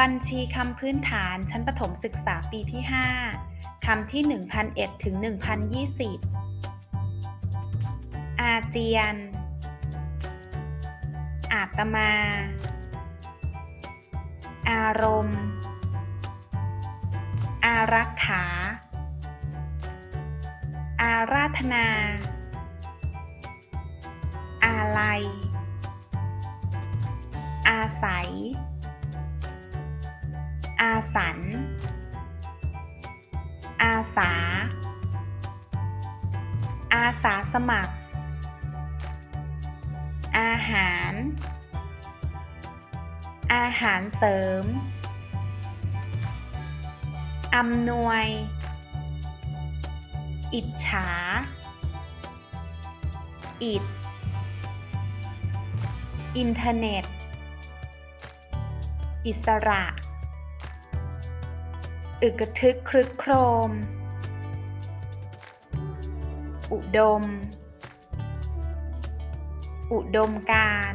บัญชีคำพื้นฐานชั้นประถมศึกษาปีที่ 5 คำที่ 1001ถึง1020 อาเจียน อาตมา อารมณ์ อารักขา อาราธนา อาลัย อาศัย อาสัน อาสา อาสาสมัคร อาหาร อาหารเสริม อำนวย อิจฉา อิดอินเทอร์เน็ต อิสระ อึกทึกครึกโครม อุดม อุดมการ